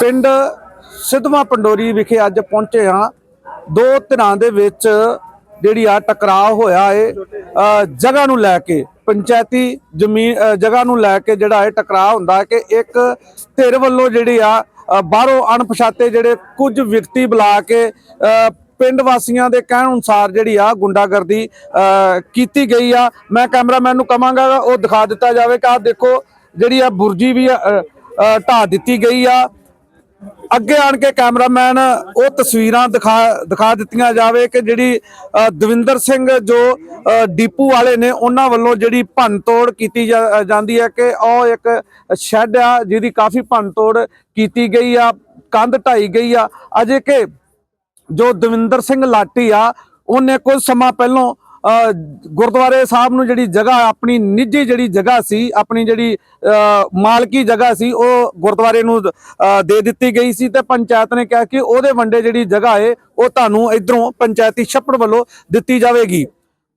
ਪਿੰਡ ਸਿੱਧਵਾਂ ਪੰਡੋਰੀ ਵਿਖੇ ਅੱਜ ਪਹੁੰਚੇ ਹਾਂ। ਦੋ ਧਿਰਾਂ ਦੇ ਵਿੱਚ ਜਿਹੜੀ ਆ ਟਕਰਾਅ ਹੋਇਆ ਏ ਜਗ੍ਹਾ ਨੂੰ ਲੈ ਕੇ ਪੰਚਾਇਤੀ ਜ਼ਮੀਨ ਜਗ੍ਹਾ ਨੂੰ ਲੈ ਕੇ ਜਿਹੜਾ ਇਹ ਟਕਰਾਅ ਹੁੰਦਾ ਹੈ ਕਿ ਇੱਕ ਧਿਰ ਵੱਲੋਂ ਜਿਹੜੀ ਆ ਬਾਹਰੋਂ ਅਣਪਛਾਤੇ ਜਿਹੜੇ ਕੁਝ ਵਿਅਕਤੀ ਬੁਲਾ ਕੇ ਪਿੰਡ ਵਾਸੀਆਂ ਦੇ ਕਹਿਣ ਅਨੁਸਾਰ ਜਿਹੜੀ ਆ ਗੁੰਡਾਗਰਦੀ ਅ, ਕੀਤੀ ਗਈ ਆ। ਮੈਂ ਕੈਮਰਾਮੈਨ ਨੂੰ ਕਹਾਂਗਾ ਉਹ ਦਿਖਾ ਦਿੱਤਾ ਜਾਵੇ ਕਿ ਆਹ ਦੇਖੋ ਜਿਹੜੀ ਆ ਬੁਰਜੀ ਵੀ ਅ, ਢਾਹ ਦਿੱਤੀ ਗਈ ਆ। ਅੱਗੇ ਆਣ ਕੇ ਕੈਮਰਾਮੈਨ ਉਹ ਤਸਵੀਰਾਂ ਦਿਖਾ ਦਿਖਾ ਦਿੱਤੀਆਂ ਜਾਵੇ ਕਿ ਜਿਹੜੀ ਅ, ਦਵਿੰਦਰ ਸਿੰਘ ਜੋ ਅ, ਡੀਪੂ ਵਾਲੇ ਨੇ ਉਹਨਾਂ ਵੱਲੋਂ ਜਿਹੜੀ ਭੰਨਤੋੜ ਕੀਤੀ ਜਾ- ਜਾਂਦੀ ਹੈ ਕਿ ਉਹ ਇੱਕ ਸ਼ੈੱਡ ਆ ਜਿਹਦੀ ਕਾਫੀ ਭੰਨਤੋੜ ਕੀਤੀ ਗਈ ਆ ਕੰਧ ਢਾਈ ਗਈ ਆ। ਅਜੇ ਕਿ ਜੋ ਦਵਿੰਦਰ ਸਿੰਘ ਲਾਟੀ ਆ ਉਹਨੇ ਕੁਝ ਸਮਾਂ ਪਹਿਲਾਂ ਗੁਰਦੁਆਰੇ ਸਾਹਿਬ ਨੂੰ ਜਿਹੜੀ ਜਗ੍ਹਾ, ਆਪਣੀ ਨਿੱਜੀ ਜਿਹੜੀ ਜਗ੍ਹਾ ਸੀ, ਆਪਣੀ ਜਿਹੜੀ ਮਾਲਕੀ ਜਗ੍ਹਾ ਸੀ, ਉਹ ਗੁਰਦੁਆਰੇ ਨੂੰ ਦੇ ਦਿੱਤੀ ਗਈ ਸੀ ਤੇ ਪੰਚਾਇਤ ਨੇ ਕਿਹਾ ਕਿ ਉਹਦੇ ਵੰਡੇ ਜਿਹੜੀ ਜਗ੍ਹਾ ਏ, ਉਹ ਤੁਹਾਨੂੰ ਇਧਰੋਂ ਪੰਚਾਇਤੀ ਛੱਪੜ ਵੱਲੋਂ ਦਿੱਤੀ ਜਾਵੇਗੀ।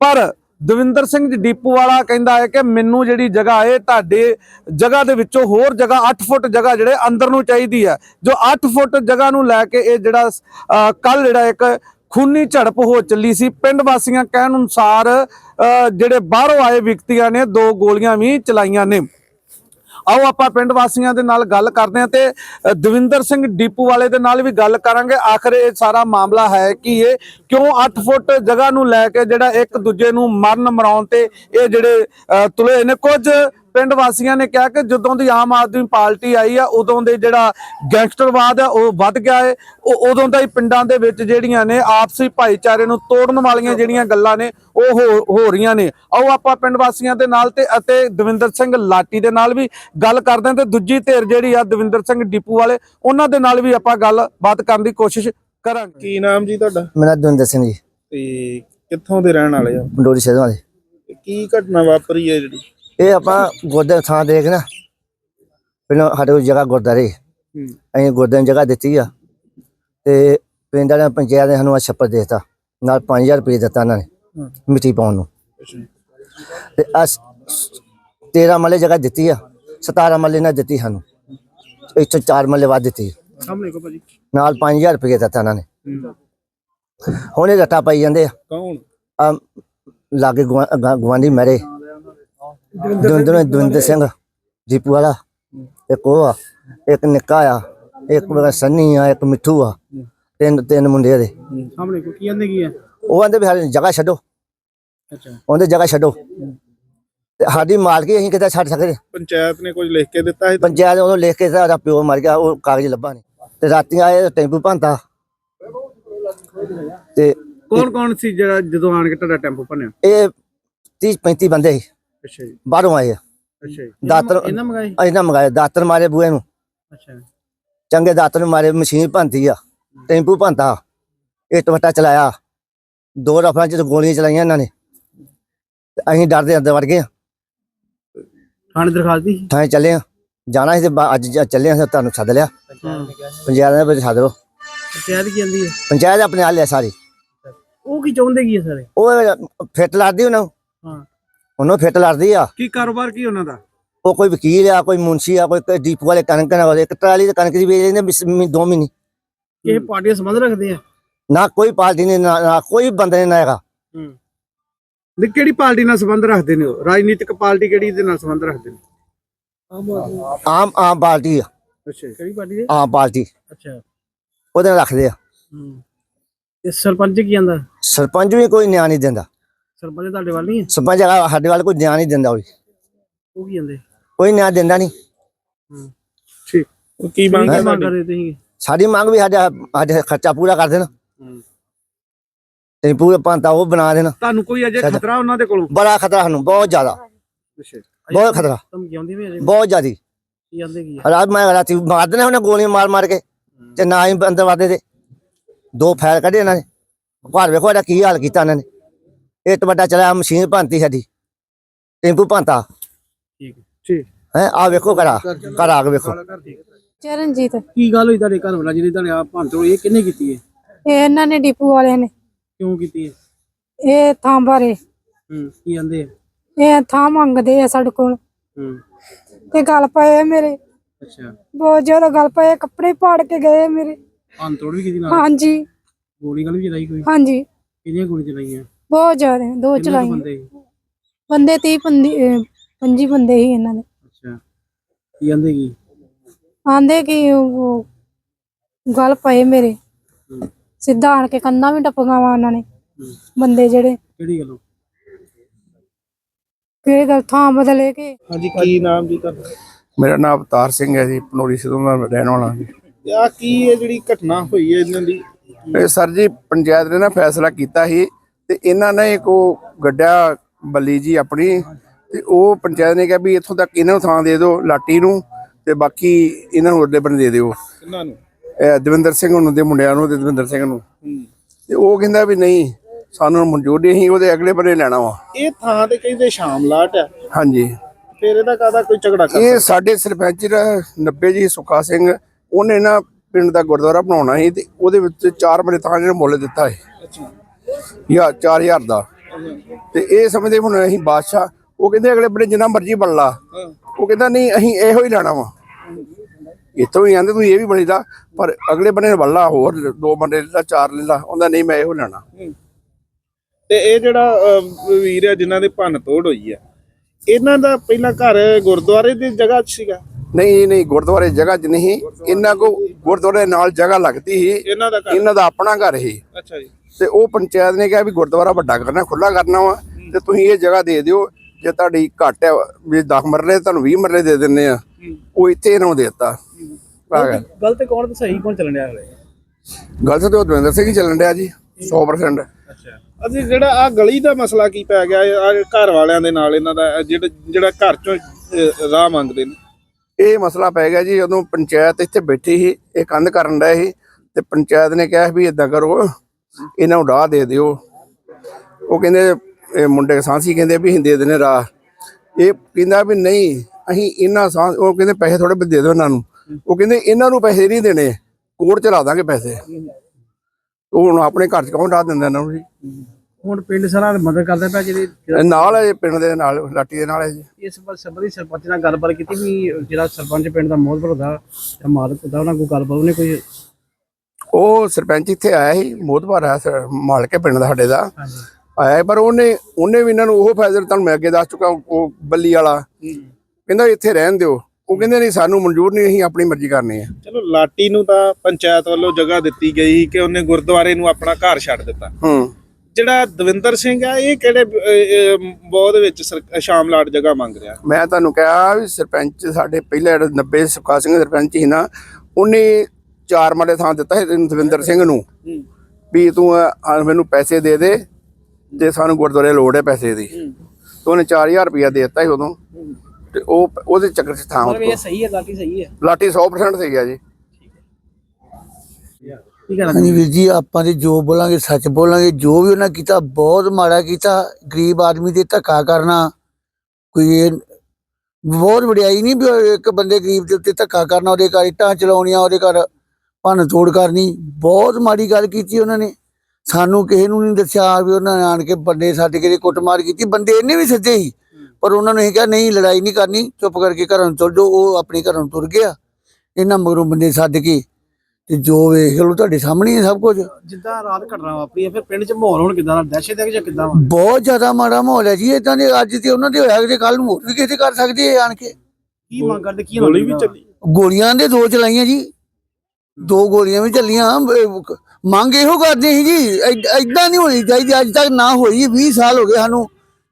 ਪਰ ਦਵਿੰਦਰ ਸਿੰਘ ਜੀ ਡੀਪੂ ਵਾਲਾ ਕਹਿੰਦਾ ਹੈ ਕਿ ਮੈਨੂੰ ਜਿਹੜੀ ਜਗ੍ਹਾ ਹੈ ਤੁਹਾਡੇ ਜਗ੍ਹਾ ਦੇ ਵਿੱਚੋਂ ਹੋਰ ਜਗ੍ਹਾ 8 ਫੁੱਟ ਜਗ੍ਹਾ ਜਿਹੜੇ ਅੰਦਰ ਨੂੰ ਚਾਹੀਦੀ ਹੈ। ਜੋ 8 ਫੁੱਟ ਜਗ੍ਹਾ ਨੂੰ ਲੈ ਕੇ ਇਹ ਜਿਹੜਾ ਕੱਲ ਜਿਹੜਾ ਇੱਕ ਖੂਨੀ ਝੜਪ ਹੋ ਚੱਲੀ ਸੀ। ਪਿੰਡ ਵਾਸੀਆਂ ਕਹਿਣ ਅਨੁਸਾਰ ਅ, ਜਿਹੜੇ ਬਾਹਰੋਂ ਆਏ ਵਿਅਕਤੀਆਂ ਨੇ ਦੋ ਗੋਲੀਆਂ ਵੀ ਚਲਾਈਆਂ ਨੇ। ਆਓ ਆਪਾਂ ਪਿੰਡ ਵਾਸੀਆਂ ਦੇ ਨਾਲ ਗੱਲ ਕਰਦੇ ਹਾਂ ਤੇ ਦਵਿੰਦਰ ਸਿੰਘ ਡੀਪੂ ਵਾਲੇ ਦੇ ਨਾਲ ਵੀ ਗੱਲ ਕਰਾਂਗੇ। ਆਖਰ ਇਹ ਸਾਰਾ ਮਾਮਲਾ ਹੈ ਕਿ ਇਹ ਕਿਉਂ 8 ਫੁੱਟ ਜਗ੍ਹਾ ਨੂੰ ਲੈ ਕੇ ਜਿਹੜਾ ਇੱਕ ਦੂਜੇ ਨੂੰ ਮਰਨ ਮਰਾਉਣ ਤੇ ਇਹ ਜਿਹੜੇ ਅ, ਤੁਲੇ ਨੇ। ਕੁਝ ਪਿੰਡ ਵਾਸੀਆਂ ਨੇ ਕਿਹਾ ਕਿ ਜਦੋਂ ਦੀ ਆਮ ਆਦਮੀ ਪਾਰਟੀ ਆਈ ਆ ਉਦੋਂ ਦੇ ਜਿਹੜਾ ਗੈਂਗਸਟਰਵਾਦ ਆ ਉਹ ਵੱਧ ਗਿਆ ਹੈ ਉਹ ਉਦੋਂ ਦਾ ਹੀ ਪਿੰਡਾਂ ਦੇ ਵਿੱਚ ਜਿਹੜੀਆਂ ਨੇ ਆਪਸੀ ਭਾਈਚਾਰੇ ਨੂੰ ਤੋੜਨ ਵਾਲੀਆਂ ਜਿਹੜੀਆਂ ਗੱਲਾਂ ਨੇ ਉਹ ਹੋ- ਰਹੀਆਂ ਨੇ। ਆਓ ਆਪਾਂ ਪਿੰਡ ਵਾਸੀਆਂ ਦੇ ਨਾਲ ਤੇ ਅਤੇ ਦਵਿੰਦਰ ਸਿੰਘ ਲਾਟੀ ਦੇ ਨਾਲ ਵੀ ਗੱਲ ਕਰਦੇ ਹਾਂ ਤੇ ਦੂਜੀ ਧਿਰ ਜਿਹੜੀ ਆ ਦਵਿੰਦਰ ਸਿੰਘ ਡੀਪੂ ਵਾਲੇ ਉਹਨਾਂ ਦੇ ਨਾਲ ਵੀ ਆਪਾਂ ਗੱਲ ਬਾਤ ਕਰਨ ਦੀ ਕੋਸ਼ਿਸ਼ ਕਰਾਂਗੇ। ਕੀ ਨਾਮ ਜੀ ਤੁਹਾਡਾ? ਮੇਰਾ ਦਵਿੰਦਰ ਸਿੰਘ ਜੀ। ਤੇ ਕਿੱਥੋਂ ਦੇ ਰਹਿਣ ਵਾਲੇ ਆ? ਪੰਡੋਰੀ ਸ਼ਹਿਰ ਵਾਲੇ। ਕੀ ਘਟਨਾ ਵਾਪਰੀ ਹੈ ਜਿਹੜੀ? ਇਹ ਆਪਾਂ ਗੁਰਦੇ ਥਾਂ ਦੇਖ ਨਾ ਪਹਿਲਾਂ ਸਾਡੇ ਕੋਲ ਜਗ੍ਹਾ ਗੁਰਦਾਰੇ ਹੂੰ। ਅਸੀਂ ਗੁਰਦੇ ਨੂੰ ਜਗ੍ਹਾ ਦਿੱਤੀ ਆ। ਤੇ ਪਿੰਡ ਵਾਲਿਆਂ ਪੰਚਾਇਤ ਨੇ ਸਾਨੂੰ ਆ ਛੱਪਰ ਦੇ ਦਿੱਤਾ ਨਾਲ 5000 ਰੁਪਏ ਦਿੱਤਾ ਇਹਨਾਂ ਨੇ ਮਿੱਟੀ ਪਾਉਣ ਨੂੰ। ਤੇ ਅਸ 13 ਮੱਲੇ ਜਗ੍ਹਾ ਦਿੱਤੀ ਆ 17 ਮੱਲੇ ਨਾਲ ਦਿੱਤੀ ਸਾਨੂੰ। ਇੱਥੋਂ 4 ਮੱਲੇ ਵੱਧ ਦਿੱਤੀ। ਸਾਹਮਣੇ ਕੋ ਭਾਜੀ। ਨਾਲ 5000 ਰੁਪਏ ਦਿੱਤਾ ਇਹਨਾਂ ਨੇ। ਹੁਣ ਇਹ ਰੱਟਾ ਪਾਈ ਜਾਂਦੇ ਆ। ਕੌਣ? ਆ ਲਾਗੇ ਗਵਾਂਢੀ ਮਰੇ। ਦਵਿੰਦਰ ਦਵਿੰਦਰ ਸਿੰਘ ਦੀਪੂ ਵਾਲਾ ਇੱਕ ਉਹ ਆ ਇੱਕ ਨਿੱਕਾ ਆ ਇੱਕ ਮੇਰਾ ਸੰਨੀ ਆ ਇੱਕ ਮਿੱਠੂ ਆ ਤਿੰਨ ਤਿੰਨ ਮੁੰਡੇ ਦੇ ਸਾਹਮਣੇ ਕੋ ਕੀ ਕਹਿੰਦੇ ਕੀ ਹੈ ਉਹ ਆਂਦੇ ਵੀ ਸਾਡੀ ਜਗ੍ਹਾ ਛੱਡੋ। ਅੱਛਾ। ਉਹਦੇ ਜਗ੍ਹਾ ਛੱਡੋ। ਤੇ ਸਾਡੀ ਮਾਲਕੀ ਅਸੀਂ ਕਿਤੇ ਛੱਡ ਸਕਦੇ? ਪੰਚਾਇਤ ਨੇ ਕੁਝ ਲਿਖ ਕੇ ਦਿੱਤਾ ਹੈ ਪੰਚਾਇਤ ਉਹਨੂੰ ਲਿਖ ਕੇ ਸਾਡਾ ਪਿਓ ਮਰ ਗਿਆ ਉਹ ਕਾਗਜ਼ ਲੱਭਾ ਨਹੀਂ ਤੇ ਰਾਤੀ ਆਏ ਟੈਂਪੂ ਭੰਤਾ ਤੇ ਕੌਣ ਕੌਣ ਸੀ ਜਿਹੜਾ ਜਦੋਂ ਆਣ ਕੇ ਤੁਹਾਡਾ ਟੈਂਪੂ ਭੰਨਿਆ? ਇਹ 30 35 ਬੰਦੇ ਸੀ। ਅੱਛਾ ਜੀ। ਬਾਹਰੋਂ ਆਏ ਆ। ਅੱਛਾ ਜੀ। ਦਾਤਰ ਇਹਨਾਂ ਮੰਗਾਈ ਇਹਨਾਂ ਮੰਗਾਏ? ਦਾਤਰ ਮਾਰੇ ਬੂਏ ਨੂੰ। ਅੱਛਾ। ਚੰਗੇ ਦਾਤਰ ਮਾਰੇ ਮਸ਼ੀਨ ਭੰਤੀ ਆ। ਟੈਂਪੂ ਭੰਤਾ ਇੱਟ ਵੱਟਾ ਚਲਾਇਆ। ਦੋ ਰਫਲਾਂ ਚ ਗੋਲੀਆਂ ਚਲਾਈਆਂ ਇਹਨਾਂ ਨੇ। ਤੇ ਅਸੀਂ ਡਰਦੇ ਅੰਦਰ ਵੜ ਗਏ ਆ। ਥਾਣੇ ਦਰਖਾਸਤ ਦੀ? ਥਾਂ ਚੱਲੇ ਆ। ਜਾਣਾ ਸੀ ਤੇ ਬਾ- ਅੱਜ ਜ- ਚੱਲੇ ਆ ਤੁਹਾਨੂੰ ਸੱਦ ਲਿਆ। ਪੰਚਾਇਤ ਨੇ ਵਿੱਚ ਸੱਦ ਲਓ। ਪੰਚਾਇਤ ਕੀ ਜਾਂਦੀ ਹੈ? ਪੰਚਾਇਤ ਆਪਣੇ ਹਾਲ ਲਿਆ ਸਾਰੀ। ਉਹ ਕੀ ਚਾਹੁੰਦੇ ਕੀ ਹੈ ਸਾਰੇ? ਉਹ ਫਿੱਟ ਲੜਦੀ ਉਹਨਾਂ ਨੂੰ। ਹਾਂ। ਉਹਨੂੰ ਫਿੱਟ ਲੜਦੀ ਆ। ਕੀ ਕਾਰੋਬਾਰ ਕੀ ਉਹਨਾਂ ਦਾ? ਉਹ ਕੋਈ ਵਕੀਲ ਆ ਕੋਈ ਮੁਨਸ਼ੀ ਆ ਕੋਈ ਡੀਪੂ ਵਾਲੇ ਕਣਕ ਨਾ ਇੱਕ ਟਰਾਲੀ ਤੇ ਕਣਕ ਦੀ ਵੇਚ ਲੈਂਦੇ ਬਿਸ- ਮੀ- ਦੋ ਮਹੀਨੇ। ਇਹ ਪਾਰਟੀਆਂ ਸੰਬੰਧ ਰੱਖਦੇ ਆ? ਨਾ ਕੋਈ ਪਾਰਟੀ ਨੇ ਨਾ ਨਾ ਕੋਈ ਬੰਦੇ ਨੇ ਨਾ ਹੈਗਾ। ਹੂੰ। ਨੇ ਕਿਹੜੀ ਪਾਰਟੀ ਨਾਲ ਸੰਬੰਧ ਰੱਖਦੇ ਨੇ ਉਹ? ਰਾਜਨੀਤਿਕ ਪਾਰਟੀ ਕਿਹੜੀ ਦੇ ਨਾਲ ਸੰਬੰਧ ਰੱਖਦੇ ਨੇ? ਆਮ ਆਮ ਪਾਰਟੀ ਆ। ਅੱਛਾ ਕਿਹੜੀ ਪਾਰਟੀ ਦੇ? ਆਮ ਪਾਰਟੀ। ਅੱਛਾ। ਉਹਦੇ ਨਾਲ ਰੱਖਦੇ ਆ। ਹੂੰ। ਤੇ ਸਰਪੰਚ ਕੀ ਕਹਿੰਦਾ ਸਰਪੰਚ ਵੀ ਕੋਈ ਨਿਆਂ ਨਹੀਂ ਦਿੰਦਾ। ਸਰਪੰਚ ਤੁਹਾਡੇ ਵੱਲ ਨਹੀਂ ਹੈ? ਸਰਪੰਚ ਹੈਗਾ ਸਾਡੇ ਵੱਲ ਕੋਈ ਨਿਆਂ ਨਹੀਂ ਦਿੰਦਾ ਕੋਈ। ਉਹ ਕੀ ਕਹਿੰਦੇ? ਕੋਈ ਨਿਆਂ ਦਿੰਦਾ ਨਹੀਂ। ਠੀਕ। ਉਹ ਕੀ ਮੰਗ ਹੈ ਮੰਗ ਕਰਦੇ ਤੁਸੀਂ? ਸਾਡੀ ਮੰਗ ਵੀ ਸਾਡਾ ਸਾਡਾ ਖਰਚਾ ਪੂਰਾ ਕਰ ਦੇਣ। ਹੂੰ। ਤੇ ਪੂਰਾ ਪੰਤਾ ਉਹ ਬਣਾ ਦੇਣ। ਤੁਹਾਨੂੰ ਕੋਈ ਅਜੇ ਸਾਡਾ- ਖਤਰਾ ਉਹਨਾਂ ਦੇ ਕੋਲੋਂ? ਬੜਾ ਖਤਰਾ ਸਾਨੂੰ ਬਹੁਤ ਜ਼ਿਆਦਾ। ਅੱਛਾ। ਬਹੁਤ ਖਤਰਾ। ਵੀ ਅਜੇ ਬਹੁਤ ਜ਼ਿਆਦੀ। ਕੀ ਕਹਿੰਦੇ ਕੀ ਆ? ਰਾਤ ਮੈਂ ਰਾਤੀ ਮਾਰ ਦੇਣਾ ਉਹਨੇ ਗੋਲੀਆਂ ਮਾਰ ਮਾਰ ਕੇ ਤੇ ਨਾ ਹੀ ਅੰਦਰ ਵਾਦੇ ਦੇ ਦੋ ਫੈਲ ਕੱਢੇ ਇਹਨਾਂ ਨੇ। ਘਰ ਵੇਖੋ ਇਹਦਾ ਕੀ ਹਾਲ ਕੀਤਾ ਇਹਨਾਂ ਨੇ। ਇੱਟ ਵੱਡਾ ਚਲਾਇਆ ਮਸ਼ੀਨ ਭੰਤੀ ਸਾਡੀ ਟੈਂਪੂ ਭੰਤਾ ਠੀਕ। ਹੈ ਠੀਕ। ਹੈ ਆ ਵੇਖੋ ਘਰ ਘਰ ਆ ਕੇ ਵੇਖੋ। ਚਰਨਜੀਤ। ਕੀ ਗੱਲ ਹੋਈ ਤੁਹਾਡੇ ਘਰ ਵਾਲਾ ਜਿਹੜੀ ਤੁਹਾਡੇ ਆਪ ਭੰਤ ਹੋਈ ਇਹ ਕਿੰਨੇ ਕੀਤੀ ਹੈ ਇਹ ਇਹਨਾਂ ਨੇ ਡਿਪੂ ਵਾਲਿਆਂ ਨੇ। ਕਿਉਂ ਕੀਤੀ ਹੈ ਇਹ ਥਾਂ ਬਾਰੇ। ਹੂੰ ਕੀ ਕਹਿੰਦੇ ਆ? ਇਹ ਥਾਂ ਮੰਗਦੇ ਆ ਸਾਡੇ ਕੋਲ। ਹੂੰ। ਤੇ ਗੱਲ ਪਏ ਮੇਰੇ। ਅੱਛਾ। ਬਹੁਤ ਜ਼ਿਆਦਾ ਗੱਲ ਪਏ ਕੱਪੜੇ ਪਾੜ ਕੇ ਗਏ ਮੇਰੇ। ਭੰਨ ਤੋੜ ਵੀ ਕੀਤੀ ਨਾਲ? ਹਾਂਜੀ। ਗੋਲੀ ਗਲ ਵੀ ਚਲਾਈ ਕੋਈ? ਹਾਂਜੀ। ਕਿਹਦੀਆਂ ਗੋਲੀ ਚਲਾਈਆਂ? ਬਹੁਤ ਜ਼ਿਆਦਾ ਦੋ ਕਿੰਨੇ ਕੁ ਚਲਾਈਆਂ। ਬੰਦੇ ਸੀ? ਬੰਦੇ 30 ਪੰਦੀ ਅਹ ਪੰਜੀ ਬੰਦੇ ਹੀ ਇਹਨਾਂ ਦੇ। ਅੱਛਾ। ਕੀ ਕਹਿੰਦੇ ਕੀ? ਆਂਦੇ ਕਿ ਉਹ ਗੱਲ ਪਏ ਮੇਰੇ। ਸਿੱਧਾ ਆਣ ਕੇ ਕੰਨਾਂ ਵੀ ਟੱਪੀਆਂ ਵਾ ਉਹਨਾਂ ਨੇ। ਬੰਦੇ ਜਿਹੜੇ। ਕਿਹੜੀ ਗੱਲੋਂ? ਕਿਹੜੇ ਗੱਲ ਥਾਂ ਬਦਲੇ ਕੇ। ਹਾਂਜੀ ਕੀ ਨਾਮ ਜੀ ਤੁਹਾਡਾ? ਮੇਰਾ ਨਾਮ ਅਵਤਾਰ ਸਿੰਘ ਹੈ ਜੀ ਪਨੋਰੀ ਸਿੱਧੂ ਦਾ ਰਹਿਣ ਵਾਲਾ ਜੀ। ਆ ਕੀ ਇਹ ਜਿਹੜੀ ਘਟਨਾ ਹੋਈ ਹੈ ਇਹਨਾਂ ਦੀ? ਇਹ ਸਰ ਜੀ ਪੰਚਾਇਤ ਨੇ ਨਾ ਫੈਸਲਾ ਕੀਤਾ ਸੀ ਤੇ ਇਹਨਾਂ ਨੇ ਇੱਕ ਉਹ ਗੱਡਿਆ ਬੱਲੀ ਜੀ ਆਪਣੀ ਤੇ ਉਹ ਪੰਚਾਇਤ ਨੇ ਕਿਹਾ ਵੀ ਇੱਥੋਂ ਤੱਕ ਇਹਨਾਂ ਨੂੰ ਥਾਂ ਦੇ ਦਿਓ ਲਾਟੀ ਨੂੰ ਤੇ ਬਾਕੀ ਇਹਨਾਂ ਨੂੰ ਅੱਡੇ ਬਣ ਦੇ ਦਿਓ। ਕਿੰਨਾਂ ਨੂੰ? ਇਹ ਦਵਿੰਦਰ ਸਿੰਘ ਉਹਨਾਂ ਦੇ ਮੁੰਡਿਆਂ ਨੂੰ ਤੇ ਦਵਿੰਦਰ ਸਿੰਘ ਨੂੰ। ਤੇ ਉਹ ਕਹਿੰਦਾ ਵੀ ਨਹੀਂ ਸਾਨੂੰ ਮਨਜ਼ੂਰ ਨਹੀਂ ਅਸੀਂ ਉਹਦੇ ਅਗਲੇ ਬੰਨੇ ਲੈਣਾ ਵਾ। ਇਹ ਥਾਂ ਤੇ ਕਹਿੰਦੇ ਸ਼ਾਮਲਾਟ ਹੈ। ਹਾਂਜੀ। ਫਿਰ ਇਹਦਾ ਕਾਹਦਾ ਕੋਈ ਝਗੜਾ ਕਰ ਇਹ ਸਾਡੇ ਸਰਪੰਚ ਦਾ 90 ਜੀ ਸੁੱਖਾ ਸਿੰਘ ਉਹਨੇ ਨਾ ਪਿੰਡ ਦਾ ਗੁਰਦੁਆਰਾ ਬਣਾਉਣਾ ਸੀ ਤੇ ਉਹਦੇ ਵਿੱਚ ਚਾਰ ਮਰੇ ਥਾਂ ਨੇ ਮੁੱਲ ਦਿੱਤਾ ਹੈ ਅੱਛਾ। ਯਾ 4000 ਦਾ। ਤੇ ਇਹ ਸਮਝਦੇ ਹੁਣ ਅਸੀਂ ਬਾਦਸ਼ਾਹ ਉਹ ਕਹਿੰਦੇ ਅਗਲੇ ਬੰਨੇ ਜਿੰਨਾ ਮਰਜ਼ੀ ਬਣ ਲਾ। ਹਾਂ ਉਹ ਕਹਿੰਦਾ ਨਹੀਂ ਅਸੀਂ ਇਹੋ ਹੀ ਲੈਣਾ ਵਾ। ਇੱਥੋਂ ਹੀ ਆਂਦੇ ਤੂੰ ਇਹ ਵੀ ਬਣੀ ਦਾ ਪਰ ਅਗਲੇ ਬੰਨੇ ਬਣ ਹੋਰ ਦੋ ਬੰਦੇ ਲੈ ਲਾ ਚਾਰ ਲੈ ਲਾ ਉਹਦਾ ਨਹੀਂ ਮੈਂ ਇਹੋ ਲੈਣਾ। ਤੇ ਇਹ ਜਿਹੜਾ ਅਹ, ਵੀਰ ਹੈ ਜਿਨ੍ਹਾਂ ਦੇ ਭੰਨ ਤੋੜ ਹੋਈ ਹੈ ਇਹਨਾਂ ਦਾ ਪਹਿਲਾਂ ਘਰ ਗੁਰਦੁਆਰੇ ਦੀ ਜਗ੍ਹਾ 'ਚ ਸੀਗਾ? ਨਹੀਂ ਨਹੀਂ ਗੁਰਦੁਆਰੇ ਜਗ੍ਹਾ 'ਚ ਨਹੀਂ। ਇਹਨਾਂ ਕੋ ਗੁਰਦੁਆਰੇ ਨਾਲ ਜਗ੍ਹਾ ਲੱਗਦੀ ਸੀ। ਇਹਨਾਂ ਦਾ ਘਰ। ਇਹਨਾਂ ਦਾ ਆਪਣਾ ਘਰ ਸੀ। ਅੱਛਾ ਜੀ। ਤੇ ਉਹ ਪੰਚਾਇਤ ਨੇ ਕਿਹਾ ਵੀ ਗੁਰਦੁਆਰਾ ਵੱਡਾ ਕਰਨਾ ਖੁੱਲਾ ਕਰਨਾ ਵਾ। ਤੇ ਤੁਸੀਂ ਇਹ ਜਗ੍ਹਾ ਦੇ ਦਿਓ ਜੇ ਤੁਹਾਡੀ ਘੱਟ ਹੈ ਵੀ 10 ਮਰਲੇ ਤੁਹਾਨੂੰ 20 ਮਰਲੇ ਦੇ ਦਿੰਨੇ ਆ। ਉਹ ਇੱਥੇ ਇਹਨਾਂ ਨੂੰ ਦਿੱਤਾ। ਗਲਤ ਕੌਣ ਤੇ ਸਹੀ ਕੌਣ ਚੱਲਣ ਡਿਆ ਹਲੇ ਗੱਲ ਤੇ ਉਹ ਦਵਿੰਦਰ ਸਿੰਘ ਹੀ ਚੱਲਣ ਡਿਆ ਜੀ 100% ਅੱਛਾ। ਅਸੀਂ ਜਿਹੜਾ ਆ ਗਲੀ ਦਾ ਮਸਲਾ ਕੀ ਪੈ ਗਿਆ ਆ ਘਰ ਵਾਲਿਆਂ ਦੇ ਨਾਲ ਇਹਨਾਂ ਦਾ ਜਿਹੜਾ ਜਿਹੜਾ ਘਰ ਚੋਂ ਅਹ, ਰਾਹ ਮੰਗਦੇ ਨੇ। ਇਹ ਮਸਲਾ ਪੈ ਗਿਆ ਜੀ ਜਦੋਂ ਪੰਚਾਇਤ ਇੱਥੇ ਬੈਠੀ ਸੀ, ਇਹ ਕੰਧ ਕਰਨ ਡਏ ਸੀ ਤੇ ਪੰਚਾਇਤ ਨੇ ਕਿਹਾ ਵੀ ਇਦਾਂ ਕਰੋ, ਇਹਨਾਂ ਨੂੰ ਰਾਹ ਦੇ ਦਿਓ। ਉਹ ਕਹਿੰਦੇ, ਇਹ ਮੁੰਡੇ ਸਾਂਸੀ ਕਹਿੰਦੇ ਵੀ ਅਸੀਂ ਦੇ ਦਿੰਦੇ ਰਾਹ। ਇਹ ਕਹਿੰਦਾ ਵੀ ਨਹੀਂ, ਅਸੀਂ ਇਹਨਾਂ ਸਾਂ, ਉਹ ਕਹਿੰਦੇ ਪੈਸੇ ਥੋੜੇ ਦੇ ਦਿਓ ਇਹਨਾਂ ਨੂੰ। ਉਹ ਕਹਿੰਦੇ ਇਹਨਾਂ ਨੂੰ ਪੈਸੇ ਨਹੀਂ ਦੇਣੇ, ਕੋਰਟ ਚਲਾ ਦਾਂਗੇ ਪੈਸੇ। ਉਹ ਹੁਣ ਆਪਣੇ ਘਰ ਚ ਕੌਣ ਰਾਹ ਦਿੰਦਾ ਇਹਨਾਂ ਨੂੰ ਜੀ? ਹੁਣ ਪਿੰਡ ਸਾਰਾ ਮਦਦ ਕਰਦਾ ਪਿਆ ਜਿਹੜੇ ਇਹ ਨਾਲ ਹੈ ਜੀ, ਪਿੰਡ ਦੇ ਨਾਲ ਲਾਟੀ ਦੇ ਨਾਲ ਹੈ ਜੀ। ਇਸ ਵਾਰ ਸੰਬੰਧੀ ਸਰਪੰਚ ਨਾਲ ਗੱਲਬਾਤ ਕੀਤੀ ਵੀ ਜਿਹੜਾ ਸਰਪੰਚ ਪਿੰਡ ਦਾ ਮੋਹਤਬਰ ਹੁੰਦਾ ਜਾਂ ਮਾਲਕ ਹੁੰਦਾ ਉਹਨਾਂ ਕੋਲ ਗੱਲਬਾਤ ਉਹਨੇ ਕੋਈ ਉਹ ਸਰਪੰਚ ਇੱਥੇ ਆਇਆ ਸੀ ਮੋਦਵਾਰ ਆ ਮਾਲਕੇ ਪਿੰਡ ਦਾ ਸਾਡੇ ਦਾ। ਆਇਆ ਸੀ, ਪਰ ਉਹਨੇ ਉਹਨੇ ਵੀ ਇਹਨਾਂ ਨੂੰ ਉਹ ਫੈਸਲਾ ਤੁਹਾਨੂੰ ਮੈਂ ਅੱਗੇ ਦੱਸ ਚੁੱਕਾ ਉਹ ਬੱਲੀ ਵਾਲਾ। ਕਹਿੰਦਾ ਇੱਥੇ ਰਹਿਣ ਦਿਓ। ਉਹ ਕਹਿੰਦੇ ਨਹੀਂ ਸਾਨੂੰ ਮਨਜ਼ੂਰ ਨਹੀਂ ਅਸੀਂ ਆਪਣੀ ਮਰਜ਼ੀ ਕਰਨੀ ਹੈ। ਚਲੋ ਲਾਟੀ ਨੂੰ ਤਾਂ ਪੰਚਾਇਤ ਵੱਲੋਂ ਜਗ੍ਹਾ ਦਿੱਤੀ ਗਈ ਕਿ ਉਹਨੇ ਗੁਰਦੁਆਰੇ ਨੂੰ ਆਪਣਾ ਘਰ ਛੱਡ ਦਿੱਤਾ। ਹੂੰ। ਜਿਹੜਾ ਦਵਿੰਦਰ ਸਿੰਘ ਆ ਇਹ ਕਿਹੜੇ ਬੋਧ ਵਿੱਚ ਸਰ- ਸ਼ਾਮਲਾਟ ਜਗ੍ਹਾ ਮੰਗ ਰਿਹਾ? ਮੈਂ ਤੁਹਾਨੂੰ ਕਿਹਾ ਵੀ ਸਰਪੰਚ ਸਾਡੇ ਪਹਿਲੇ ਜਿਹੜੇ 90 ਸੁਖਾ ਸਿੰਘ ਸਰਪੰਚ ਸੀ ਨਾ ਉਹਨੇ ਚਾਰ ਮਰਲੇ ਥਾਂ ਦਿੱਤਾ ਸੀ ਦਵਿੰਦਰ ਸਿੰਘ ਨੂੰ। ਵੀ ਤੂੰ ਮੈਨੂੰ ਪੈਸੇ ਦੇ ਦੇ ਜੇ ਸਾਨੂੰ ਗੁਰਦੁਆਰੇ ਲੋੜ ਹੈ ਪੈਸੇ ਦੀ। ਤੇ ਉਹਨੇ 4000 ਰੁਪਇਆ ਦੇ ਦਿੱਤਾ ਸੀ ਉਦੋਂ। ਤੇ ਉਹ ਉਹਦੇ ਚੱਕਰ 'ਚ ਥਾਂ ਉੱਤੋਂ। ਸਹੀ ਹੈ ਲਾਟੀ ਸਹੀ ਹੈ। ਲਾਟੀ 100% ਸਹੀ ਆ ਜੀ। ਕੀ ਕਹਿਣਾ ਹਾਂਜੀ ਵੀਰ ਜੀ ਆਪਾਂ ਤੇ ਜੋ ਬੋਲਾਂਗੇ ਸੱਚ ਬੋਲਾਂਗੇ ਜੋ ਵੀ ਉਹਨਾਂ ਕੀਤਾ ਬਹੁਤ ਮਾੜਾ ਕੀਤਾ ਗਰੀਬ ਆਦਮੀ ਤੇ ਧੱਕਾ ਕਰਨਾ ਕੋਈ ਇਹ ਬਹੁਤ ਵਡਿਆਈ ਨਹੀਂ ਵੀ ਇੱਕ ਬੰਦੇ ਗਰੀਬ ਦੇ ਉੱਤੇ ਧੱਕਾ ਕਰਨਾ ਉਹਦੇ ਘਰ ਇੱਟਾਂ ਚਲਾਉਣੀਆਂ ਉਹਦੇ ਘਰ ਭੰਨ ਤੋੜ ਕਰਨੀ ਬਹੁਤ ਮਾੜੀ ਗੱਲ ਕੀਤੀ ਉਹਨਾਂ ਨੇ। ਸਾਨੂੰ ਕਿਸੇ ਨੂੰ ਨਹੀਂ ਦੱਸਿਆ ਵੀ ਉਹਨਾਂ ਨੇ ਆਣ ਕੇ ਬੰਦੇ ਸਾਡੇ ਕਿਤੇ ਕੁੱਟਮਾਰ ਕੀਤੀ ਬੰਦੇ ਇਹਨੇ ਵੀ ਸੱਜੇ ਸੀ ਪਰ ਉਹਨਾਂ ਨੇ ਕਿਹਾ ਨਹੀਂ ਲੜਾਈ ਨਹੀਂ ਕਰਨੀ ਚੁੱਪ ਕਰਕੇ ਘਰਾਂ ਨੂੰ ਤੁਰ ਜਾਓ ਉਹ ਆਪਣੇ ਘਰਾਂ ਨੂੰ ਤੁਰ ਗਿਆ ਇਹਨਾਂ ਮਗਰੋਂ ਬੰਦੇ ਸੱਦ ਕੇ ਤੇ ਜੋ ਵੇਖ ਲਓ ਤੁਹਾਡੇ ਸਾਹਮਣੇ ਹੀ ਸਭ ਕੁਝ। ਜਿੱਦਾਂ ਰਾਤ ਘਟਨਾ ਵਾਪਰੀ ਹੈ ਫਿਰ ਪਿੰਡ 'ਚ ਮਾਹੌਲ ਹੁਣ ਕਿਦਾਂ ਦਾ? ਦਹਿਸ਼ਤ ਹੈ ਕਿ ਜਾਂ ਕਿਦਾਂ ਵਾ? ਬਹੁਤ ਜ਼ਿਆਦਾ ਮਾੜਾ ਮਾਹੌਲ ਹੈ ਜੀ ਇਦਾਂ ਦੇ ਅੱਜ ਤੇ ਉਹਨਾਂ ਦੇ ਹੋਇਆ ਤੇ ਕੱਲ ਨੂੰ ਹੋਰ ਵੀ ਕਿਸੇ ਕਰ ਸਕਦੇ ਆ ਆਣ ਕੇ। ਕੀ ਮੰਗ ਕਰਦੇ ਕੀ ਗੋਲੀ ਵੀ ਚੱਲੀ। ਗੋਲੀਆਂ ਦੇ ਦੋ ਚਲਾਈਆਂ ਜੀ। ਦੋ ਗੋਲੀਆਂ ਵੀ ਚੱਲੀਆਂ ਅਹ ਮੰਗ ਇਹੋ ਕਰਦੇ ਸੀ ਜੀ ਐਦਾਂ ਨਹੀਂ ਹੋਣੀ ਚਾਹੀਦੀ ਅੱਜ ਤੱਕ ਨਾ ਹੋਈ 20 ਸਾਲ ਹੋ ਗਏ ਸਾਨੂੰ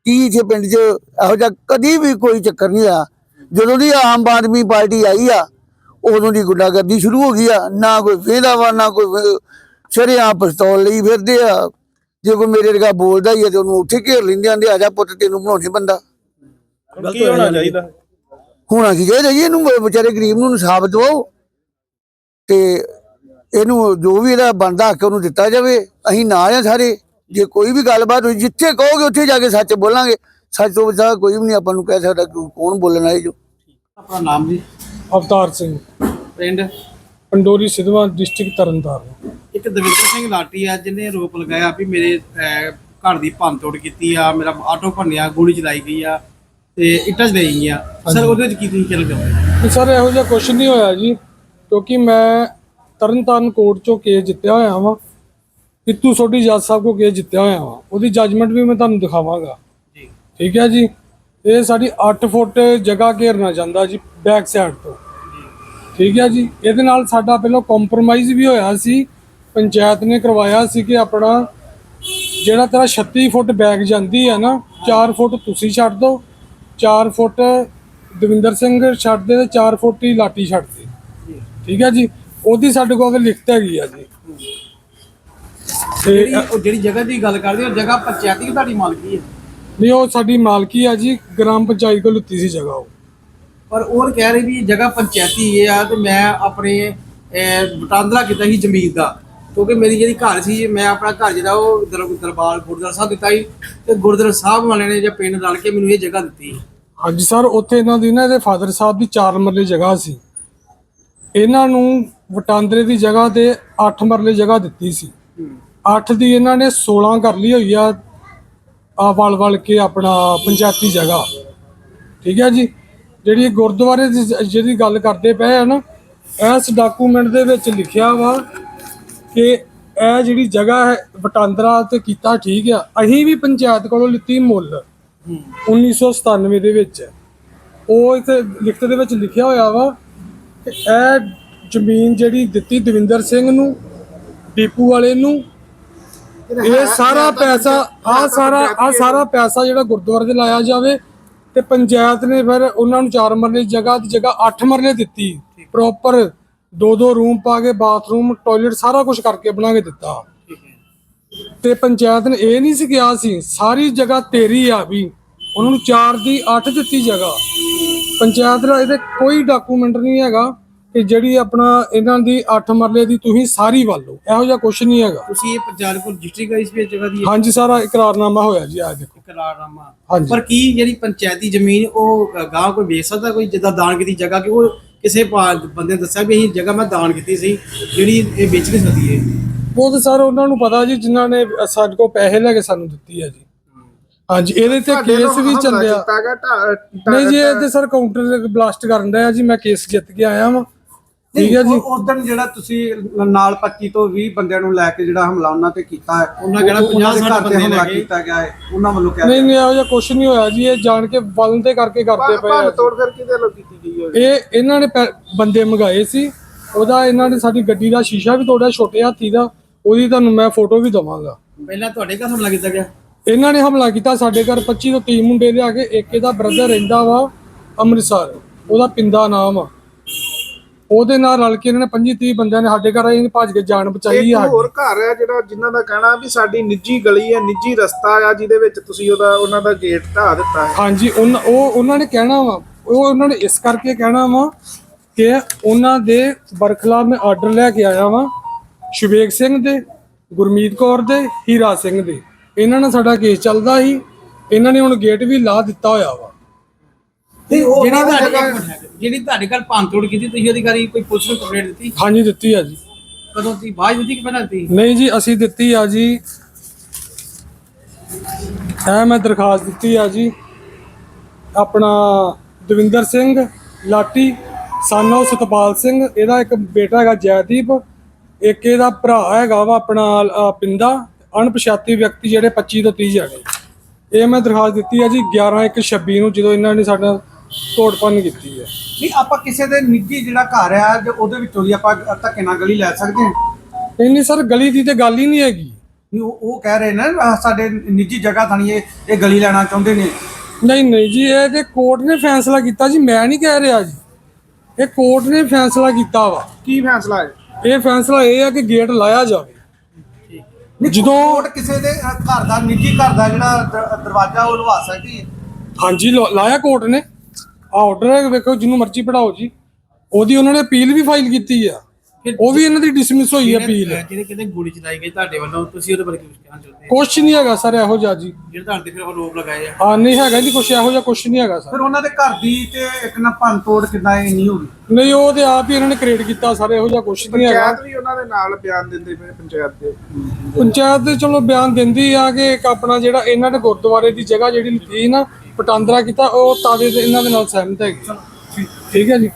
ਕੀ ਇੱਥੇ ਪਿੰਡ 'ਚ ਇਹੋ ਜਿਹਾ ਕਦੀ ਵੀ ਕੋਈ ਚੱਕਰ ਨਹੀਂ ਆ ਜਦੋਂ ਦੀ ਆਮ ਆਦਮੀ ਪਾਰਟੀ ਆਈ ਆ ਉਦੋਂ ਦੀ ਗੁੰਡਾਗਰਦੀ ਸ਼ੁਰੂ ਹੋ ਗਈ ਆ। ਨਾ ਕੋਈ ਵੇਦਾ ਵਾ ਨਾ ਕੋਈ ਸ਼ਰਿਆਂ ਪਿਸਤੌਲ ਲਈ ਫਿਰਦੇ ਆ। ਜੇ ਕੋਈ ਮੇਰੇ ਵਰਗਾ ਬੋਲਦਾ ਹੀ ਆ ਤੇ ਉਹਨੂੰ ਉੱਥੇ ਘੇਰ ਲੈਂਦੇ ਆਂਦੇ ਆ ਜਾ ਪੁੱਤ ਤੈਨੂੰ ਬਣਾਉਣੀ ਬੰਦਾ। ਕੀ ਹੋਣਾ ਚਾਹੀਦਾ? ਹੋਣਾ ਕੀ ਚਾਹੀਦਾ ਜੀ? ਇਹਨੂੰ ਵਿਚਾਰੇ ਗਰੀਬ ਨੂੰ ਇਨਸਾਫ ਦਿਵਾਓ। ਤੇ ਇਹਨੂੰ ਜੋ ਵੀ ਇਹਦਾ ਬਣਦਾ ਹੱਕ ਉਹਨੂੰ ਦਿੱਤਾ ਜਾਵੇ। ਅਸੀਂ ਨਾਲ ਆ ਸਾਰੇ। ਜੇ ਕੋਈ ਵੀ ਗੱਲਬਾਤ ਹੋਈ ਜਿੱਥੇ ਕਹੋਗੇ ਉੱਥੇ ਜਾ ਕੇ ਸੱਚ ਬੋਲਾਂਗੇ। ਸੱਚ ਤੋਂ ਬਚਾ ਕੋਈ ਵੀ ਨਹੀਂ ਆਪਾਂ ਨੂੰ ਕਹਿ ਸਕਦਾ ਕਿ ਕੌਣ ਬੋਲਣਾ ਹੈ ਜੋ। ਆਪਣਾ ਨਾਮ ਜੀ। ਅਵਤਾਰ ਸਿੰਘ। ਪਿੰਡ? ਪੰਡੋਰੀ ਸਿਧਵਾਂ ਡਿਸਟ੍ਰਿਕਟ ਤਰਨਤਾਰਨ। ਇੱਕ ਦਵਿੰਦਰ ਸਿੰਘ ਲਾਟੀ ਆ ਜਿਹਨੇ ਰੋਪ ਲਗਾਇਆ ਵੀ ਮੇਰੇ ਅਹ, ਘਰ ਦੀ ਭੰਨ ਤੋੜ ਕੀਤੀ ਆ ਮੇਰਾ ਆਟੋ ਭੰਨਿਆ ਗੋਲੀ ਚਲਾਈ ਗਈ ਆ ਤੇ ਇੱਟਾਂ ਚਲਾਈ ਗਈਆਂ। ਸਰ ਉਹਦੇ ਵਿੱਚ ਕੀ ਤੁਸੀਂ ਚੱਲ ਗਏ ਕਿ ਸਰ ਇਹੋ ਜਿਹਾ ਕੁਝ ਨਹੀਂ ਹੋਇਆ ਜੀ ਕਿਉਂਕਿ ਮੈਂ ਤਰਨਤਾਰਨ ਕੋਰਟ ਚੋਂ ਕੇਸ ਜਿੱਤਿਆ ਹੋਇਆ ਵਾਂ। ਪਿੱਤੂ ਸੋਢੀ ਜੱਜ ਸਾਹਿਬ ਕੋ ਕੇਸ ਜਿੱਤਿਆ ਹੋਇਆ ਵਾਂ। ਉਹਦੀ ਜੱਜਮੈਂਟ ਵੀ ਮੈਂ ਤੁਹਾਨੂੰ ਦਿਖਾਵਾਂਗਾ। ਜੀ। ਠੀਕ ਹੈ ਜੀ? ਇਹ ਸਾਡੀ 8 ਫੁੱਟ ਜਗ੍ਹਾ ਘੇਰਨਾ ਚਾਹੁੰਦਾ ਜੀ ਬੈਕ ਸਾਈਡ ਤੋਂ। ਠੀਕ ਹੈ ਜੀ? ਇਹਦੇ ਨਾਲ ਸਾਡਾ ਪਹਿਲਾਂ ਕੰਪਰੋਮਾਈਜ਼ ਵੀ ਹੋਇਆ ਸੀ। ਪੰਚਾਇਤ ਨੇ ਕਰਵਾਇਆ ਸੀ ਕਿ ਆਪਣਾ ਜਿਹੜਾ ਤੇਰਾ 36 ਫੁੱਟ ਬੈਕ ਜਾਂਦੀ ਹੈ ਨਾ 4 ਫੁੱਟ ਤੁਸੀਂ ਛੱਡ ਦਿਓ 4 ਫੁੱਟ ਦਵਿੰਦਰ ਸਿੰਘ ਛੱਡ ਦੇ ਤੇ 4 ਫੁੱਟ ਹੀ ਲਾਟੀ ਛੱਡ ਦੇ। ਠੀਕ ਹੈ ਜੀ? ਉਹਦੀ ਸਾਡੇ ਕੋਲ ਲਿਖਤ ਹੈਗੀ ਆ ਜੀ। ਤੇ ਜਿਹੜੀ ਜਗ੍ਹਾ ਦੀ ਗੱਲ ਕਰਦੇ ਹੋ, ਜਗ੍ਹਾ ਪੰਚਾਇਤੀ ਤੁਹਾਡੀ ਮਾਲਕੀ ਹੈ? ਨਹੀਂ ਉਹ ਸਾਡੀ ਮਾਲਕੀ ਆ ਜੀ ਗ੍ਰਾਮ ਪੰਚਾਇਤ ਕੋਲ ਲਿੱਤੀ ਸੀ ਜਗ੍ਹਾ ਉਹ। ਪਰ ਉਹ ਕਹਿ ਰਹੇ ਵੀ ਇਹ ਜਗ੍ਹਾ ਪੰਚਾਇਤੀ ਇਹ ਆ ਤੇ ਮੈਂ ਆਪਣੇ ਅਹ, ਵਟਾਂਦਰਾ ਕੀਤਾ ਸੀ ਜ਼ਮੀਨ ਦਾ। ਕਿਉਂਕਿ ਮੇਰੀ ਜਿਹੜੀ ਘਰ ਸੀ ਮੈਂ ਆਪਣਾ ਘਰ ਜਿਹੜਾ ਉਹ ਦਰ- ਦਰਬਾਰ ਗੁਰਦੁਆਰਾ ਸਾਹਿਬ ਦਿੱਤਾ ਸੀ ਤੇ ਗੁਰਦੁਆਰਾ ਸਾਹਿਬ ਵਾਲਿਆਂ ਨੇ ਜਾਂ ਪਿੰਡ ਰਲ ਕੇ ਮੈਨੂੰ ਇਹ ਜਗ੍ਹਾ ਦਿੱਤੀ। ਹਾਂਜੀ ਸਰ ਉੱਥੇ ਇਹਨਾਂ ਦੀ ਨਾ ਇਹਦੇ ਫਾਦਰ ਸਾਹਿਬ ਦੀ 4 ਮਰਲੇ ਜਗ੍ਹਾ ਸੀ। ਇਹਨਾਂ ਨੂੰ ਵਟਾਂਦਰੇ ਦੀ ਜਗ੍ਹਾ ਤੇ 8 ਮਰਲੇ ਜਗ੍ਹਾ ਦਿੱਤੀ ਸੀ। 8 ਦੀ ਇਹਨਾਂ ਨੇ 16 ਕਰ ਲਈ ਹੋਈ ਆ ਆ ਵਲ ਵਲ ਕੇ ਆਪਣਾ ਪੰਚਾਇਤੀ ਜਗ੍ਹਾ। ਠੀਕ ਹੈ ਜੀ? ਜਿਹੜੀ ਗੁਰਦੁਆਰੇ ਦੀ ਜ- ਜਿਹਦੀ ਗੱਲ ਕਰਦੇ ਪਏ ਆ ਨਾ, ਇਸ ਡਾਕੂਮੈਂਟ ਦੇ ਵਿੱਚ ਲਿਖਿਆ ਵਾ ਕਿ ਇਹ ਜਿਹੜੀ ਜਗ੍ਹਾ ਹੈ, ਵਟਾਂਦਰਾ ਤੇ ਕੀਤਾ ਠੀਕ ਆ। ਅਸੀਂ ਵੀ ਪੰਚਾਇਤ ਕੋਲੋਂ ਲਿੱਤੀ ਮੁੱਲ 1997 ਦੇ ਵਿੱਚ। ਉਹ ਇੱਥੇ ਲਿਖਤ ਦੇ ਵਿੱਚ ਲਿਖਿਆ ਹੋਇਆ ਵਾ ਕਿ ਇਹ ਜ਼ਮੀਨ ਜਿਹੜੀ ਦਿੱਤੀ ਦਵਿੰਦਰ ਸਿੰਘ ਨੂੰ, ਡੀਪੂ ਵਾਲੇ ਨੂੰ ਇਹ ਸਾਰਾ ਪੈਸਾ ਆ ਸਾਰਾ ਆ ਸਾਰਾ ਪੈਸਾ ਜਿਹੜਾ ਗੁਰਦੁਆਰੇ ਦੇ ਲਾਇਆ ਜਾਵੇ ਤੇ ਪੰਚਾਇਤ ਨੇ ਫਿਰ ਉਹਨਾਂ ਨੂੰ 4 ਮਰਲੇ ਦੀ ਜਗ੍ਹਾ ਦੀ ਜਗ੍ਹਾ 8 ਮਰਲੇ ਦਿੱਤੀ। ਪ੍ਰੋਪਰ ਦੋ ਦੋ ਰੂਮ ਪਾ ਕੇ ਬਾਥਰੂਮ ਟਾਇਲਟ ਸਾਰਾ ਕੁਝ ਕਰਕੇ ਬਣਾ ਕੇ ਦਿੱਤਾ। ਤੇ ਪੰਚਾਇਤ ਨੇ ਇਹ ਨਹੀਂ ਸੀ ਕਿਹਾ ਸੀ, ਸਾਰੀ ਜਗ੍ਹਾ ਤੇਰੀ ਆ ਵੀ। ਉਹਨਾਂ ਨੂੰ 4 ਦੀ 8 ਦਿੱਤੀ ਜਗ੍ਹਾ। ਪੰਚਾਇਤ ਦਾ ਇਹਦੇ ਕੋਈ ਡਾਕੂਮੈਂਟ ਨਹੀਂ ਹੈਗਾ। ਕਿ ਜਿਹੜੀ ਆਪਣਾ ਇਹਨਾਂ ਦੀ 8 ਮਰਲੇ ਦੀ ਤੁਸੀਂ ਸਾਰੀ ਵੱਲੋ ਇਹੋ ਜਿਹਾ ਕੁਝ ਨਹੀਂ ਹੈਗਾ। ਤੁਸੀਂ ਇਹ ਪੰਚਾਇਤ ਕੋਲ ਰਜਿਸਟਰੀ ਕਰਾਈ ਸੀ ਵੀ ਇਹ ਜਗ੍ਹਾ ਦੀ ਹਾਂਜੀ ਸਾਰਾ ਇਕਰਾਰਨਾਮਾ ਹੋਇਆ ਜੀ ਆ ਦੇਖੋ। ਇਕਰਾਰਨਾਮਾ। ਹਾਂਜੀ। ਪਰ ਕੀ ਜਿਹੜੀ ਪੰਚਾਇਤੀ ਜ਼ਮੀਨ ਉਹ ਗਾਂ ਕੋਈ ਵੇਚ ਸਕਦਾ ਕੋਈ ਜਿੱਦਾਂ ਦਾਨ ਕੀਤੀ ਜਗ੍ਹਾ ਕਿ ਉਹ ਕਿਸੇ ਬੰਦੇ ਨੇ ਦੱਸਿਆ ਵੀ ਇਹ ਜਗ੍ਹਾ ਮੈਂ ਦਾਨ ਕੀਤੀ ਸੀ ਜਿਹੜੀ ਇਹ ਵੇਚ ਨਹੀਂ ਸਕਦੀ ਹੈ ਉਹ ਤਾਂ ਸਰ ਉਹਨਾਂ ਨੂੰ ਪਤਾ ਜੀ ਜਿਨ੍ਹਾਂ ਨੇ ਸਾਡੇ ਕੋਲ ਪੈਸੇ ਲੈ ਕੇ ਸਾਨੂੰ ਦਿੱਤੀ ਹੈ ਜੀ। ਹਾਂਜੀ ਇਹਦੇ ਤੇ ਕੇਸ ਵੀ ਚੱਲਿਆ। ਨਹੀਂ ਜੀ ਇਹ ਤੇ ਸਰ ਕਾਊਂਟਰ ਬਲਾਸਟ ਕਰਨ ਦਾ ਜੀ ਮੈਂ ਕੇਸ ਜਿੱਤ ਕੇ ਆਇਆ ਵਾਂ। ਠੀਕ ਹੈ ਜੀ। ਉਸ ਦਿਨ ਜਿਹੜਾ ਤੁਸੀਂ ਨਾਲ 25 ਤੋਂ 20 ਬੰਦਿਆਂ ਨੂੰ ਲੈ ਕੇ ਜਿਹੜਾ ਹਮਲਾ ਉਹਨਾਂ ਤੇ ਕੀਤਾ ਹੈ ਉਹਨਾਂ ਕਿਹੜਾ ਉਹ- ਉਹਨਾਂ ਦੇ 50 ਘਰ ਤੇ ਬੰਦੇ ਹਮਲਾ ਲੈ ਕੇ। ਕੀਤਾ ਗਿਆ ਹੈ ਉਹਨਾਂ ਵੱਲੋਂ ਕਿਹਾ ਨਹੀਂ ਨਹੀਂ ਇਹੋ ਜਿਹਾ ਕੁਝ ਨਹੀਂ ਹੋਇਆ ਜੀ ਇਹ ਜਾਣ ਕੇ ਬਲਨ ਤੇ ਕਰਕੇ ਕਰਦੇ ਪਏ ਆ। ਤੋੜ ਫਿਰ ਕਿਹਦੇ ਵੱਲੋਂ ਕੀਤੀ ਗਈ ਹੈ? ਇਹ ਇਹਨਾਂ ਨੇ ਬੰਦੇ ਮੰਗਾਏ ਸੀ ਉਹਦਾ ਇਹਨਾਂ ਨੇ ਸਾਡੀ ਗੱਡੀ ਦਾ ਸ਼ੀਸ਼ਾ ਵੀ ਤੋੜਿਆ ਛੋਟੇ ਹਾਥੀ ਦਾ ਉਹਦੀ ਤੁਹਾਨੂੰ ਮੈਂ ਫੋਟੋ ਵੀ ਦਵਾਂਗਾ। ਪਹਿਲਾਂ ਤੁਹਾਡੇ ਘਰ ਹਮਲਾ ਕੀਤਾ ਗਿਆ? ਇਹਨਾਂ ਨੇ ਹਮਲਾ ਕੀਤਾ ਸਾਡੇ ਘਰ 25 ਤੋਂ 30 ਮੁੰਡੇ ਲਿਆ ਕੇ ਇੱਕ ਇਹਦਾ ਬ੍ਰਦਰ ਰਹਿੰਦਾ ਵਾ ਅੰਮ੍ਰਿਤਸਰ ਉਹਦਾ ਪਿੰਦਾ ਨਾਮ ਆ। ਉਹਦੇ ਨਾਲ ਰਲ ਕੇ ਇਹਨਾਂ ਨੇ 25 30 ਬੰਦਿਆਂ ਨੇ ਸਾਡੇ ਘਰ ਆਏ ਨੇ ਭੱਜ ਕੇ ਜਾਨ ਬਚਾਈ ਇੱਕ ਆ ਹੋਰ ਘਰ ਹੈ ਜਿਹੜਾ ਜਿਨ੍ਹਾਂ ਦਾ ਕਹਿਣਾ ਵੀ ਸਾਡੀ ਨਿੱਜੀ ਗਲੀ ਹੈ ਨਿੱਜੀ ਰਸਤਾ ਆ ਜਿਹਦੇ ਵਿੱਚ ਤੁਸੀਂ ਉਹਦਾ ਉਹਨਾਂ ਦਾ ਗੇਟ ਢਾ ਦਿੱਤਾ ਹੈ। ਹਾਂਜੀ ਉਹ ਉਹਨਾਂ ਨੇ ਕਹਿਣਾ ਵਾ ਉਹ ਉਹਨਾਂ ਨੇ ਇਸ ਕਰਕੇ ਕਹਿਣਾ ਵਾ ਕਿ ਉਹਨਾਂ ਦੇ ਬਰਖਲਾਫ ਮੈਂ ਆਰਡਰ ਲੈ ਕੇ ਆਇਆ ਵਾਂ ਸ਼ਿਵੇਕ ਸਿੰਘ ਦੇ ਗੁਰਮੀਤ ਕੌਰ ਦੇ ਹੀਰਾ ਸਿੰਘ ਦੇ। ਇਹਨਾਂ ਨਾਲ ਸਾਡਾ ਕੇਸ ਚੱਲਦਾ ਸੀ ਇਹਨਾਂ ਨੇ ਹੁਣ ਗੇਟ ਵੀ ਲਾ ਦਿੱਤਾ ਹੋਇਆ ਵਾ। ਜਿਹੜੀ ਤੁਹਾਡੇ ਇੱਕ ਮਿੰਟ ਹੈ, ਜਿਹੜੀ ਤੁਹਾਡੇ ਘਰ ਭੰਨਤੋੜ ਕੀਤੀ ਤੁਸੀਂ ਉਹਦੀ ਗਾਰੀ ਕੋਈ ਪੁਲਿਸ ਨੂੰ ਕੰਪਲੇਂਟ ਦਿੱਤੀ? ਹਾਂਜੀ ਦਿੱਤੀ ਆ ਜੀ। ਕਦੋਂ ਤੁਸੀਂ ਬਾਅਦ ਦਿੱਤੀ ਕਿ ਪਹਿਲਾਂ ਦਿੱਤੀ? ਨਹੀਂ ਜੀ ਅਸੀਂ ਦਿੱਤੀ ਆ ਜੀ। ਇਹ ਮੈਂ ਦਰਖਾਸਤ ਦਿੱਤੀ ਆ ਜੀ। ਆਪਣਾ ਦਵਿੰਦਰ ਸਿੰਘ ਲਾਟੀ ਸਾਨੋ ਸਤਪਾਲ ਸਿੰਘ ਇਹਦਾ ਇੱਕ ਬੇਟਾ ਹੈਗਾ ਜੈਦੀਪ ਇੱਕ ਇਹਦਾ ਭਰਾ ਹੈਗਾ ਵਾ ਆਪਣਾ ਪਿੰਦਾ ਅਣਪਛਾਤੀ ਵਿਅਕਤੀ ਜਿਹੜੇ 25 ਤੋਂ 30 ਜਾਣੇ ਇਹ ਮੈਂ ਦਰਖਾਸਤ ਦਿੱਤੀ ਆ ਜੀ 11 1 26 ਨੂੰ ਜਦੋਂ ਇਹਨਾਂ ਨੇ ਸਾਡਾ ਤੋੜਪੰਨ ਕੀਤੀ ਹੈ। ਨਹੀਂ ਆਪਾਂ ਕਿਸੇ ਦੇ ਨਿੱਜੀ ਜਿਹੜਾ ਘਰ ਆ ਜੇ ਉਹਦੇ ਵਿੱਚੋਂ ਦੀ ਆਪਾਂ ਧੱਕੇ ਨਾਲ ਗਲੀ ਲੈ ਸਕਦੇ ਹਾਂ? ਨਹੀਂ ਨਹੀਂ ਸਰ ਗਲੀ ਦੀ ਤੇ ਗੱਲ ਹੀ ਨਹੀਂ ਹੈਗੀ। ਨਹੀਂ, ਉਹ ਉਹ ਕਹਿ ਰਹੇ ਨੇ ਆਹ ਸਾਡੇ ਨਿੱਜੀ ਜਗ੍ਹਾ ਥਾਣੀ ਇਹ ਇਹ ਗਲੀ ਲੈਣਾ ਚਾਹੁੰਦੇ ਨੇ। ਨਹੀਂ ਨਹੀਂ ਜੀ ਇਹ ਤੇ ਕੋਰਟ ਨੇ ਫੈਸਲਾ ਕੀਤਾ ਜੀ ਮੈਂ ਨਹੀਂ ਕਹਿ ਰਿਹਾ ਜੀ। ਇਹ ਕੋਰਟ ਨੇ ਫੈਸਲਾ ਕੀਤਾ ਵਾ। ਕੀ ਫੈਸਲਾ ਹੈ? ਇਹ ਫੈਸਲਾ ਇਹ ਆ ਕਿ ਗੇਟ ਲਾਇਆ ਜਾਵੇ। ਨਹੀਂ ਜਦੋਂ- ਕੋਰਟ ਕਿਸੇ ਦੇ ਅ, ਘਰ ਦਾ ਨਿੱਜੀ ਘਰ ਦਾ ਜਿਹੜਾ ਦਰਵਾਜ਼ਾ ਉਹ ਲਵਾ ਸਕਦੀ ਹੈ। ਹਾਂਜੀ ਲਾ- ਲਾਇਆ ਕੋਰਟ ਨੇ। ਆਰਡਰ ਹੈ ਵੇਖੋ ਜਿਹਨੂੰ ਮਰਜ਼ੀ ਪੜਾਓ ਜੀ। ਉਹਦੀ ਉਹਨਾਂ ਨੇ ਅਪੀਲ ਵੀ ਫਾਈਲ ਕੀਤੀ ਆ। ਉਹ ਵੀ ਇਹਨਾਂ ਦੀ ਡਿਸਮਿਸ ਹੋਈ ਹੈ ਅਪੀਲ ਜਿਹੜੇ ਕਿਤੇ ਗੋਲੀ ਚਲਾਈ ਗਈ ਤੁਹਾਡੇ ਵੱਲੋਂ ਤੁਸੀਂ ਉਹਦੇ ਬਾਰੇ ਕੀ ਕਹਿਣਾ ਚਾਹੁੰਦੇ ਕੁਛ ਨਹੀਂ ਹੈਗਾ ਸਰ ਇਹੋ ਜਿਹਾ ਜੀ। ਜਿਹੜੇ ਤੁਹਾਡੇ ਤੇ ਫਿਰ ਆਰੋਪ ਲਗਾਏ ਆ? ਹਾਂ ਨਹੀਂ ਹੈਗਾ ਜੀ ਕੁਛ ਇਹੋ ਜਿਹਾ ਕੁਛ ਨਹੀਂ ਹੈਗਾ ਸਰ। ਫਿਰ ਉਹਨਾਂ ਦੇ ਘਰ ਦੀ ਤੇ ਇੱਕ ਨਾ ਭੰਨ ਤੋੜ ਕਿੱਦਾਂ ਇੰਨੀ ਹੋ ਗਈ ਨਹੀਂ ਉਹ ਤੇ ਆਪ ਹੀ ਇਹਨਾਂ ਨੇ ਕ੍ਰੀਏਟ ਕੀਤਾ ਸਰ ਇਹੋ ਜਿਹਾ ਕੁਛ ਨਹੀਂ ਹੈਗਾ। ਪੰਚਾਇਤ ਵੀ ਉਹਨਾਂ ਦੇ ਨਾਲ ਬਿਆਨ ਦਿੰਦੇ ਪਏ ਪੰਚਾਇਤ ਦੇ। ਪੰਚਾਇਤ ਦੇ ਚਲੋ ਬਿਆਨ ਦਿੰਦੀ ਆ ਕਿ ਇੱਕ ਆਪਣਾ ਜਿਹੜਾ ਇਹਨਾਂ ਨੇ ਗੁਰਦੁਆਰੇ ਦੀ ਜਗ੍ਹਾ ਜਿਹੜੀ ਸੀ ਨਾ ਪਟਾਂਦਰਾ ਕੀਤਾ ਉਹ ਤਾਦੇ ਦੇ ਇਹਨਾਂ ਦੇ ਨਾਲ ਸਹਿਮਤ ਹੈਗੀ। ਠੀਕ ਹੈ ਜੀ?